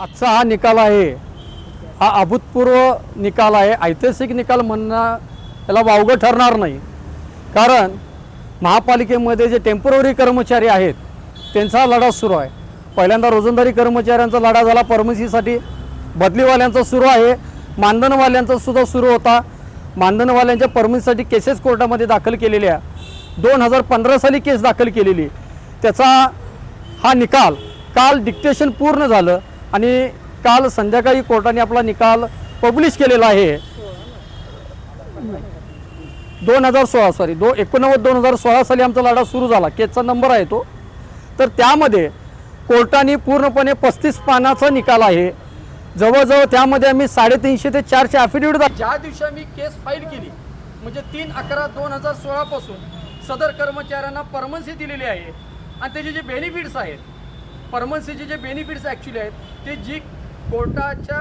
आजचा हा निकाल आहे. हा अभूतपूर्व निकाल आहे. ऐतिहासिक निकाल म्हणणं याला वावगं ठरणार नाही. कारण महापालिकेमध्ये जे टेंपररी कर्मचारी आहेत त्यांचा लढा सुरू आहे. पहिल्यांदा रोजंदारी कर्मचाऱ्यांचा लढा झाला. परमसीसाठी बदलीवाल्यांचा सुरू आहे. मानधनवाल्यांचा सुद्धा सुरू होता. मानधनवाल्यांच्या परमिशनसाठी केसेस कोर्टामध्ये दाखल केलेल्या. दोन हजार पंधरा साली केस दाखल केलेली. त्याचा हा निकाल. काल डिक्टेशन पूर्ण झालं आणि काल संध्याकाळी कोर्टाने आपला निकाल पब्लिश केलेला आहे. दोन हजार सोळा सॉरी दो एकोणनव्वद दोन हजार सोळा साली आमचा लढा सुरू झाला. केसचा नंबर आहे तो. तर त्यामध्ये कोर्टाने पूर्णपणे पस्तीस पानाचा निकाल आहे. जवळजवळ त्यामध्ये आम्ही साडेतीनशे ते चारशे ॲफिडेविट ज्या दिवशी आम्ही केस फाईल केली म्हणजे तीन अकरा दोन हजार सोळापासून सदर कर्मचाऱ्यांना परमन्सी दिलेली आहे. आणि त्याचे जे बेनिफिट्स आहेत परमन्सीचे जे बेनिफिट्स ॲक्च्युली आहेत ते जी कोर्टाच्या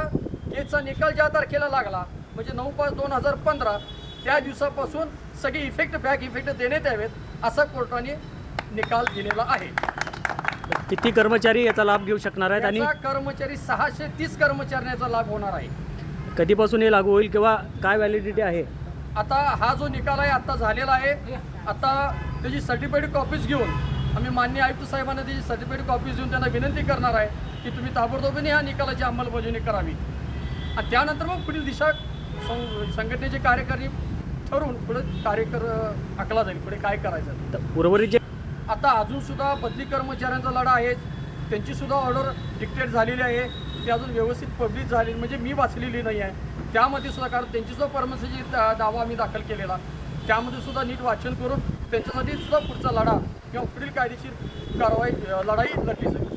केसचा निकाल ज्या तारखेला लागला म्हणजे नऊ पाच दोन हजार पंधरा त्या दिवसापासून सगळे इफेक्ट बॅक इफेक्ट देण्यात यावेत असा कोर्टाने निकाल दिलेला आहे. किती कर्मचारी याचा लाभ घेऊ शकणार आहेत आणि कर्मचारी सहाशे तीस कर्मचाऱ्यांचा लाभ होणार आहे. कधीपासून हे लागू होईल किंवा काय व्हॅलिडिटी आहे? आता हा जो निकाल आहे आता झालेला आहे आता त्याची सर्टिफाईड कॉपीज घेऊन आम्ही मान्य आयुक्त साहेबांना त्याची सर्टिफाईड कॉपीज देऊन त्यांना विनंती करणार आहे की तुम्ही ताबडतोबीने ह्या निकालाची अंमलबजावणी करावी. आणि त्यानंतर मग पुढील दिशा संघटनेचे कार्यकारी ठरवून पुढे कार्य कर आखला जाईल पुढे काय करायचं उर्वरित जे आता अजून सुद्धा बदली कर्मचाऱ्यांचा लढा आहे. त्यांची सुद्धा ऑर्डर डिक्टेट झालेली आहे. ती अजून व्यवस्थित पब्लिश झाली म्हणजे मी वाचलेली नाही आहे. त्यामध्ये सुद्धा कारण त्यांची जो परमसीची दावा आम्ही दाखल केलेला त्यामध्ये सुद्धा नीट वाचन करून त्यांच्यासाठी सुद्धा पुढचा लढा किंवा पुढील कायदेशीर कारवाई लढाई लढली जाईल